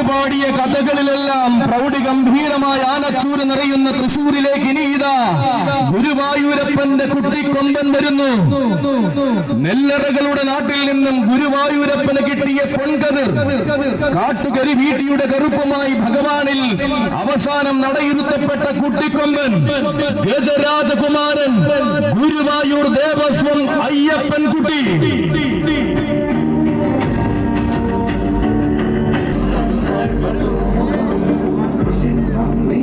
പറഞ്ഞു പാടിയ കഥകളിലെല്ലാം പ്രൗഢി ഗംഭീരമായ ആനച്ചൂര് നിറയുന്ന തൃശൂരിലേക്ക് ഇനി ഇതാ ഗുരുവായൂരപ്പന്റെ കുട്ടിക്കൊമ്പൻ വരുന്നു. നെല്ലറകളുടെ നാട്ടിൽ നിന്നും ഗുരുവായൂരപ്പന് കിട്ടിയ പൊൻകതിർ. കാട്ടുകരി വീട്ടിയുടെ കറുപ്പുമായി ഭഗവാനിൽ അവസാനം നടയിരുത്തപ്പെട്ട കുട്ടിക്കൊമ്പൻ ഗജരാജകുമാരൻ ഗുരുവായൂർ ദേവസ്വം അയ്യപ്പൻ കുട്ടി.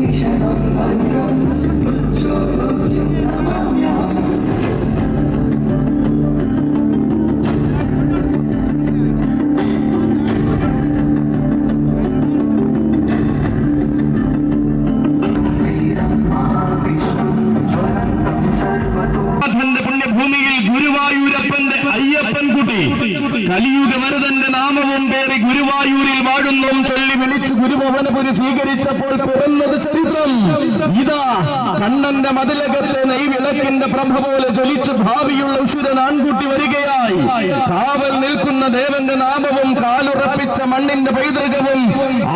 বিষয় বন্ধন সর্বজন নামা ഗുരുവായൂരിൽ വാഴുന്നു. ചൊല്ലി വിളിച്ച് ഗുരുഭവനപുരി സ്വീകരിച്ചപ്പോൾ പിറന്നത് ചരിത്രം. ഇതാ കണ്ണന്റെ മതിലകത്തെ നെയ്വിളക്കിന്റെ പ്രഭ പോലെ ജ്വലിച്ച് ഭാവിയുള്ള ഉശുരൻ ആൺകുട്ടി വരികയായി. കാവൽ നിൽക്കുന്ന ദേവന്റെ നാമവും കാലുറപ്പിച്ച മണ്ണിന്റെ പൈതൃകവും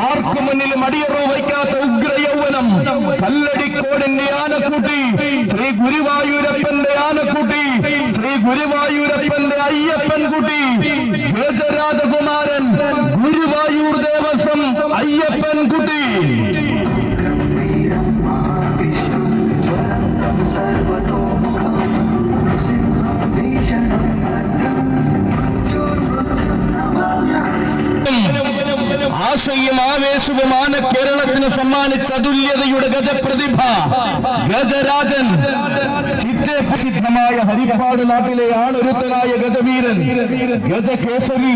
ആർക്കു മുന്നിലും അടിയറവ് വയ്ക്കാത്ത ഉഗ്ര യൗവനം. കല്ലടിക്കോടിന്റെ ആനക്കുട്ടി ശ്രീ ഗുരുവായൂരപ്പന്റെ ആനക്കുട്ടി ശ്രീ ഗുരുവായൂരപ്പന്റെ അയ്യപ്പൻ കുട്ടി ഗജരാജകുമാരൻ ഗുരുവായൂർ ദേവസ്വം അയ്യപ്പൻ കുട്ടി. ആശയും ആവേശവുമാണ് കേരളത്തിന് സമ്മാനിച്ച അതുല്യതയുടെ ഗജപ്രതിഭ. ഗജരാജൻ. ചിത്രപ്രസിദ്ധമായ ഹരിപ്പാട് നാട്ടിലെ ആണൊരുത്തനായ ഗജവീരൻ. ഗജകേസരി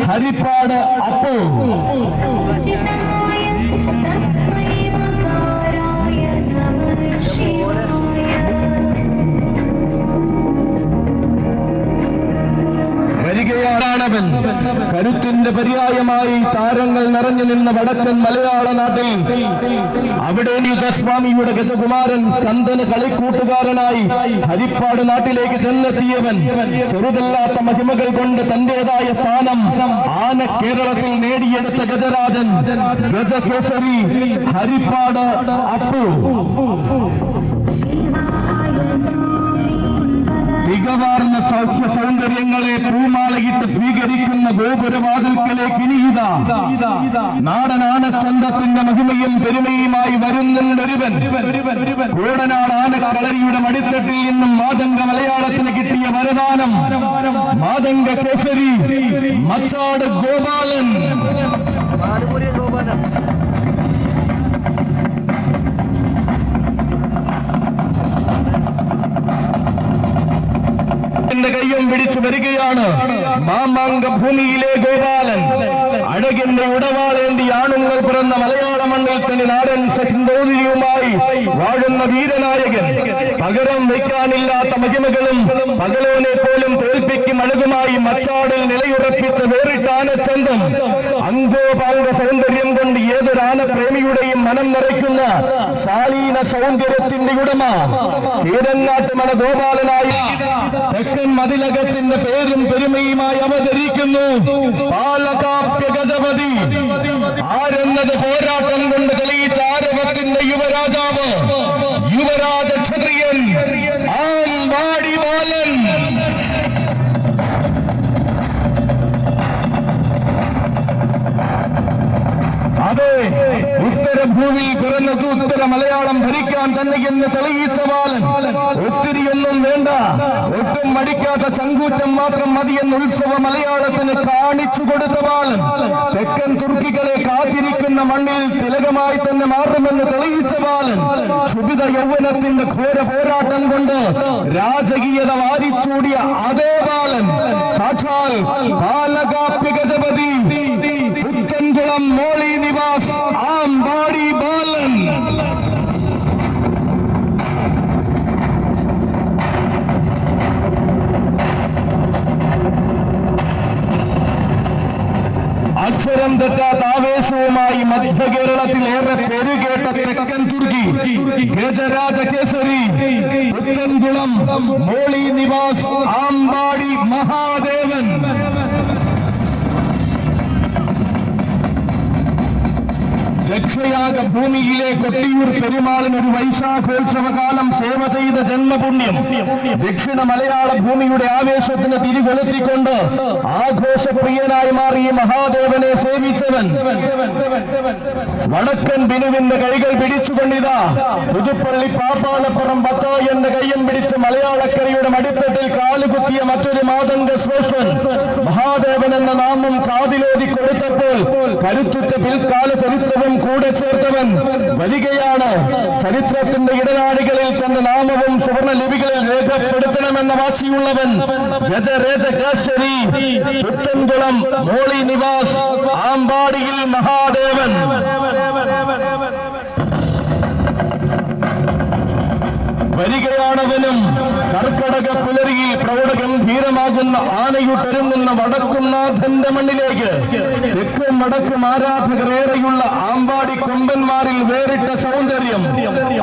ഹരിപ്പാട് അപ്പു. പര്യായമായി താരങ്ങൾ നിറഞ്ഞു നിന്ന വടക്കൻ മലയാള നാട്ടിൽ അവിടെ യുഗസ്വാമിയുടെ ഗജകുമാരൻ സ്കന്ദന് കളിക്കൂട്ടുകാരനായി ഹരിപ്പാട് നാട്ടിലേക്ക് ചെന്നെത്തിയവൻ. ചെറുതല്ലാത്ത മഹിമകൾ കൊണ്ട് തന്റേതായ സ്ഥാനം ആന കേരളത്തിൽ നേടിയെടുത്ത ഗജരാജൻ. ഗജകേസരി ഹരിപ്പാട് അപ്പു. തികവാർന്ന സൗഖ്യ സൗന്ദര്യങ്ങളെ പൂമാലയിട്ട് സ്വീകരിക്കുന്ന ഗോപുരവാതിൽക്കലേക്ക് ഇനിയിതാ നാടനാണ ചന്തത്തിന്റെ മഹിമയും പെരുമയുമായി വരുന്നുണ്ടൊരുവൻ. കൂടനാട് ആനക്കളരിയുടെ മടിത്തട്ടിൽ നിന്നും മാതംഗ മലയാളത്തിന് കിട്ടിയ വരദാനം. മാതംഗ കേസരി മച്ചാട് ഗോപാലൻ. ഗോപാലൻ. ന്റെ കയ്യും പിടിച്ചു വരികയാണ്. മാമാങ്ക ഭൂമിയിലെ ഗോപാലൻ. അഴകിന്റെ ഉടവാളേന്തി ആണുങ്ങൾ പിറന്ന മലയാള മണ്ണിൽ തന്നെ നാടൻ സച്ചിന്തോതിരിയുമായി വാഴുന്ന വീരനായകൻ. പകരം വയ്ക്കാനില്ലാത്ത മഹിമകളും പകലോനെ പോലും തോൽപ്പിക്കും അഴകുമായി മച്ചാടിൽ നിലയുറപ്പിച്ച വേറിട്ടാന ചന്തം അങ്കോപാംഗ സൗന്ദര്യം കൊണ്ട് ഏതൊരാന പ്രേമിയുടെയും മനം നിറയ്ക്കുന്ന ശാലീന സൗന്ദര്യത്തിന്റെ ഉടമ കീരങ്ങാട്ട് മന ഗോപാലനായി തെക്കൻ മതിലകത്തിന്റെ പേരും പെരുമയുമായി അവതരിക്കുന്നു പാലകാപ്യ ഗജപതി. ആരെന്നത് പോരാട്ടം കൊണ്ട് തെളിയിച്ച ആരവത്തിന്റെ യുവരാജാവ് യുവരാജ അതെ ഉത്തരഭൂമി പിറന്നത് ഉത്തര മലയാളം ഭരിക്കാൻ തന്നെ എന്ന് തെളിയിച്ച ബാലൻ. ഒത്തിരിയൊന്നും വേണ്ട ഒട്ടും മടിക്കാത്ത ചങ്കൂറ്റം മാത്രം മതിയെന്ന് ഉത്സവ മലയാളത്തിന് കാണിച്ചു കൊടുത്ത ബാലൻ. തെക്കൻ തുർക്കികളെ കാത്തിരിക്കുന്ന മണ്ണിൽ തിലകമായി തന്നെ മാറുമെന്ന് തെളിയിച്ച ബാലൻ. ക്ഷുഭിത യൗവനത്തിന്റെ ഘോര പോരാട്ടം കൊണ്ട് രാജകീയത വാരിച്ചൂടിയ അതേ ബാലൻ. സാക്ഷാൽ പാലകാപ്യ പുത്തൻകുളം മോളി നിവാസ് ആംബാടി ബാലൻ. അക്ഷരം തെറ്റാത്ത ആവേശവുമായി മധ്യ കേരളത്തിൽ ഏറെ പേരുകേട്ട തെക്കൻ തുർക്കി ഗജരാജ കേസരി പുത്തൻകുളം മോളി നിവാസ് ആമ്പാടി മഹാദേവൻ. രക്ഷയാക ഭൂമിയിലെ കൊട്ടിയൂർ പെരുമാളിന് ഒരു വൈശാഖോത്സവകാലം സേവ ചെയ്ത ജന്മപുണ്യം. ദക്ഷിണ മലയാള ഭൂമിയുടെ ആവേശത്തിന് തിരികൊളുത്തിക്കൊണ്ട് ആഘോഷപ്രിയനായി മാറി മഹാദേവനെ സേവിച്ചവൻ. വടക്കൻ ബിനുവിന്റെ കൈകൾ പിടിച്ചുകൊണ്ടിതാ. പുതുപ്പള്ളി പാപ്പാലപ്പുറം പച്ചായന്റെ കയ്യം പിടിച്ച് മലയാളക്കരയുടെ മടിത്തട്ടിൽ കാലുകുത്തിയ മറ്റൊരു മാതന്റെ ശ്രേഷ്ഠൻ. മഹാദേവൻ എന്ന നാമം കാതിലോതി കൊടുത്തപ്പോൾ കരുത്തുറ്റ പിൽക്കാല ചരിത്രവും കൂടെ ചേർത്തവൻ വരികയാണ്. ചരിത്രത്തിന്റെ ഇടനാടികളിൽ തന്റെ നാമവും സുവർണ ലിപികളിൽ രേഖപ്പെടുത്തണമെന്ന വാശിയുള്ളവൻ ഗജരേജ കേശരി പുത്തൻകുളം മോളി നിവാസ് ആമ്പാടിയിൽ മഹാദേവൻ. വരികയാണവനും കർക്കടക പുലരിയിൽ പ്രൗഢഗംഭീരമാകുന്ന ആനയുട്ടൊരുങ്ങുന്ന വടക്കുംനാഥന്റെ മണ്ണിലേക്ക് തെക്കും വടക്കും ആരാധകരേറെയുള്ള ആമ്പാടി കൊമ്പന്മാരിൽ വേറിട്ട സൗന്ദര്യം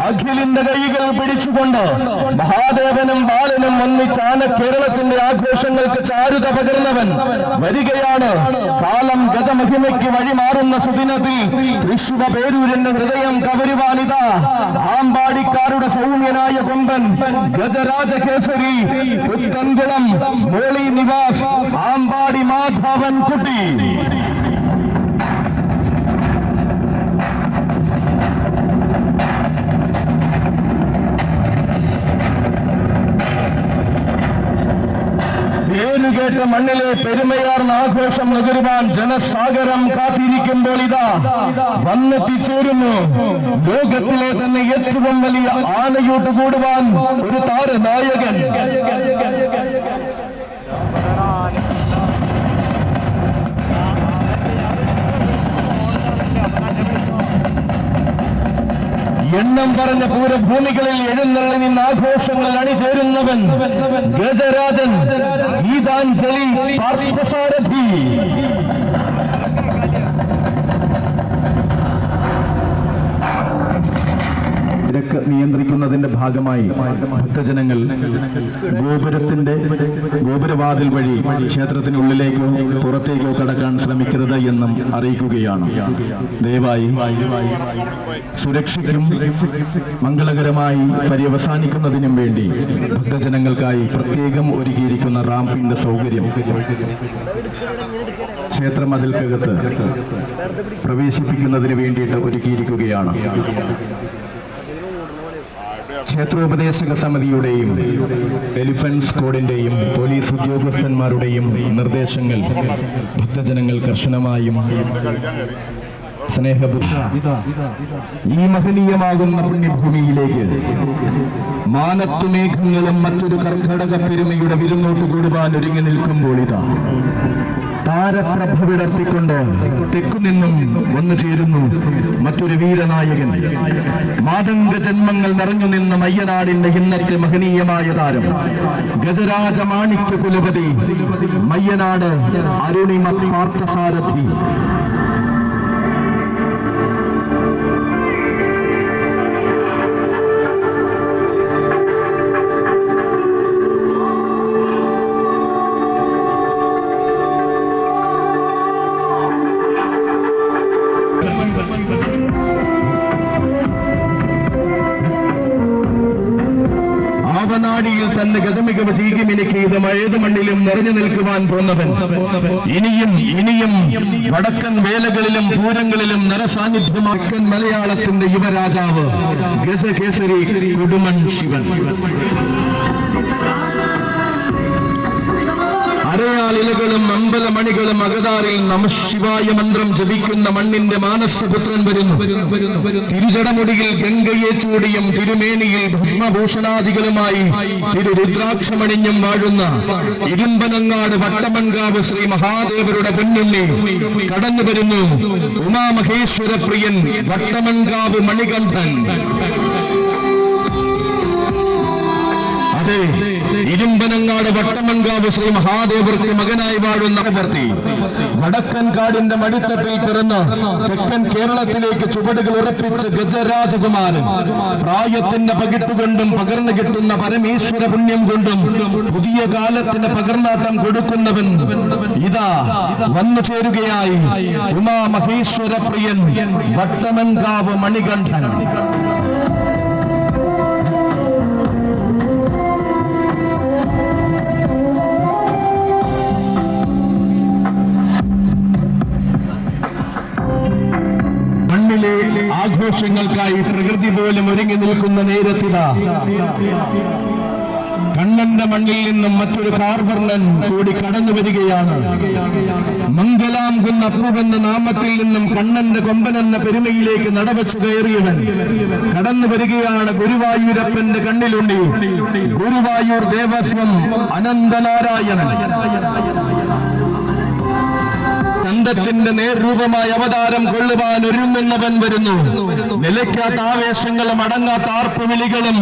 അഖിലിന്റെ കൈകൾ പിടിച്ചുകൊണ്ട് മഹാദേവനും ബാലനും ഒന്നിച്ചാന കേരളത്തിന്റെ ആഘോഷങ്ങൾക്ക് ചാരുത പകർന്നവൻ. വരികയാണ്. കാലം ഗതമഹിമയ്ക്ക് വഴിമാറുന്ന സുദിനത്തിൽ തൃശുവ പേരൂരിന്റെ ഹൃദയം കവരുവാനിതാ. ആമ്പാടിക്കാരുടെ സൗമ്യനായ കൊമ്പൻ ഗജരാജ കേസരി പുത്തൻകുളം മോളി നിവാസ് ആമ്പാടി മാധവൻ പേരുകേട്ട മണ്ണിലെ പെരുമയാർന്ന ആഘോഷം നുകരുവാൻ ജനസാഗരം കാത്തിരിക്കുമ്പോൾ ഇതാ വന്നെത്തിച്ചേരുന്നു. ലോകത്തിലെ തന്നെ ഏറ്റവും വലിയ ആനയൂട്ട് കൂടുവാൻ ഒരു താരനായകൻ. എണ്ണം പറഞ്ഞ പൂരഭൂമികളിൽ എഴുന്നള്ളി നിന്ന് ആഘോഷങ്ങളിൽ അണിചേരുന്നവൻ ഗജരാജൻ ഗീതാഞ്ജലി പാർത്ഥസാരഥി. തിരക്ക് നിയന്ത്രിക്കുന്നതിന്റെ ഭാഗമായി ഭക്തജനങ്ങൾ ഗോപുരത്തിന്റെ ഗോപുരവാതിൽ വഴി ക്ഷേത്രത്തിനുള്ളിലേക്കോ പുറത്തേക്കോ കടക്കാൻ ശ്രമിക്കരുത് എന്നും അറിയിക്കുകയാണ്. ദയവായി സുരക്ഷയ്ക്കും മംഗളകരമായി പര്യവസാനിക്കുന്നതിനും വേണ്ടി ഭക്തജനങ്ങൾക്കായി പ്രത്യേകം ഒരുക്കിയിരിക്കുന്ന റാമ്പിന്റെ സൗകര്യം ക്ഷേത്ര മതിൽക്കകത്ത് പ്രവേശിപ്പിക്കുന്നതിന് വേണ്ടിയിട്ട് ഒരുക്കിയിരിക്കുകയാണ്. ക്ഷേത്രോപദേശക സമിതിയുടെയും എലിഫന്റ് സ്ക്വാഡിന്റെയും പോലീസ് ഉദ്യോഗസ്ഥന്മാരുടെയും നിർദ്ദേശങ്ങൾ ഭക്തജനങ്ങൾ കർശനമായും ഈ മഹനീയമാകുന്ന പുണ്യഭൂമിയിലേക്ക് മാനത്തു മേഘങ്ങളും മറ്റൊരു കർക്കടക പെരുമയുടെ വിരുന്നോട്ട് കൂടുവാൻ ഒരുങ്ങി നിൽക്കുമ്പോൾ ഇതാ താരപ്രഭ വിടർത്തിക്കൊണ്ട് തെക്കുനിന്നും വന്നു ചേരുന്നു മറ്റൊരു വീരനായകൻ. മാതംഗ ജന്മങ്ങൾ നിറഞ്ഞു നിന്ന മയ്യനാടിന്റെ ഇന്നത്തെ മഹനീയമായ താരം. ഗജരാജ മാണിക്യ കുലപതി. മയ്യനാട് അരുണിമ പാർത്ഥസാരഥി. ആവനാടിയിൽ തന്റെ ഗതമികവ ഇത് ഏത് മണ്ണിലും നിറഞ്ഞു നിൽക്കുവാൻ പോന്നവൻ. ഇനിയും ഇനിയും വടക്കൻ വേലകളിലും പൂരങ്ങളിലും നരസാന്നിധ്യമാക്കൻ മലയാളത്തിന്റെ യുവരാജാവ് ഗജകേസരി കുടുമൻ ശിവൻ. അരയാലിലകളും അമ്പലമണികളും അകതാറിൽ നമശിവായ മന്ത്രം ജപിക്കുന്ന മണ്ണിന്റെ മാനസപുത്രൻ വരുന്നു. തിരുജടമുടിയിൽ ഗംഗയെ ചൂടിയും തിരുമേനിയിൽ ഭസ്മഭൂഷണാദികളുമായി തിരുരുദ്രാക്ഷമണിഞ്ഞും വാഴുന്ന ഇരുമ്പനങ്ങാട് വട്ടമൺകാവ് ശ്രീ മഹാദേവരുടെ പൊന്നുണ്ണി കടന്നു വരുന്നു. ഉമാമഹേശ്വര പ്രിയൻ വട്ടമൺകാവ് മണികണ്ഠൻ. അതെ ഇരുമ്പനങ്ങാട് വട്ടമങ്കാവ് ശ്രീ മഹാദേവർക്ക് മകനായി വാഴുന്ന പ്രവർത്തി വടക്കൻ കാടിന്റെ മടിത്തട്ടിൽ പിറന്ന് തെക്കൻ കേരളത്തിലേക്ക് ചുവടുകൾ ഉറപ്പിച്ച ഗജരാജകുമാരൻ പ്രായത്തിന്റെ പകിട്ടുകൊണ്ടും പകർന്നു കിട്ടുന്ന പരമേശ്വര പുണ്യം കൊണ്ടും പുതിയ കാലത്തിന് പകർന്നാട്ടം കൊടുക്കുന്നവൻ ഇതാ വന്നു ചേരുകയായി ഉമാ മഹേശ്വര പ്രിയൻ വട്ടമൻകാവ് മണികണ്ഠൻ. മണ്ണിലെ ആഘോഷങ്ങൾക്കായി പ്രകൃതി പോലും ഒരുങ്ങി നിൽക്കുന്ന നേരത്തിതാ. കണ്ണന്റെ മണ്ണിൽ നിന്നും മറ്റൊരു കാർവർണൻ കൂടി കടന്നു വരികയാണ്. മംഗലാം കുന്ന് നാമത്തിൽ നിന്നും കണ്ണന്റെ കൊമ്പനെന്ന പെരുമയിലേക്ക് നടവച്ചു കയറിയവൻ കടന്നു വരികയാണ് ഗുരുവായൂരപ്പന്റെ കണ്ണിലുണ്ടി ഗുരുവായൂർ ദേവസ്വം അനന്തനാരായണൻ. ചന്തത്തിന്റെ നേർരൂപമായ അവതാരം കൊള്ളുവാൻ ഒരുങ്ങുന്നവൻ വരുന്നു. നിലയ്ക്കാത്ത ആവേശങ്ങളും അടങ്ങാത്ത ആർപ്പുവിളികളും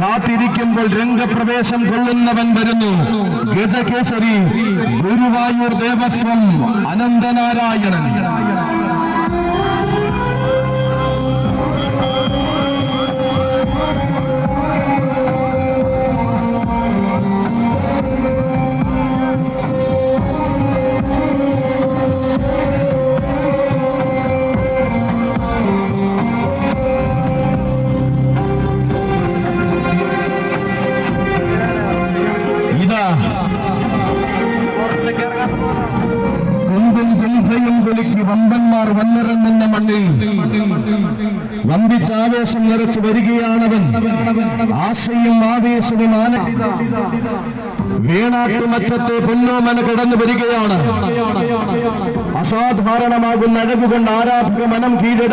കാത്തിരിക്കുമ്പോൾ രംഗപ്രവേശം കൊള്ളുന്നവൻ വരുന്നു. ഗജകേസരി ഗുരുവായൂർ ദേവസ്വം അനന്തനാരായണൻ. വമ്പിച്ചാവേശം നിറച്ചു വരികയാണവൻ. ആശയും ആവേശവും ആന വീണാട്ടുമറ്റത്തെ പൊന്നോമന കടന്നു വരികയാണ്. അസാധാരണമാകുന്ന അഴകുകൊണ്ട് ആരാധക മനം കീഴട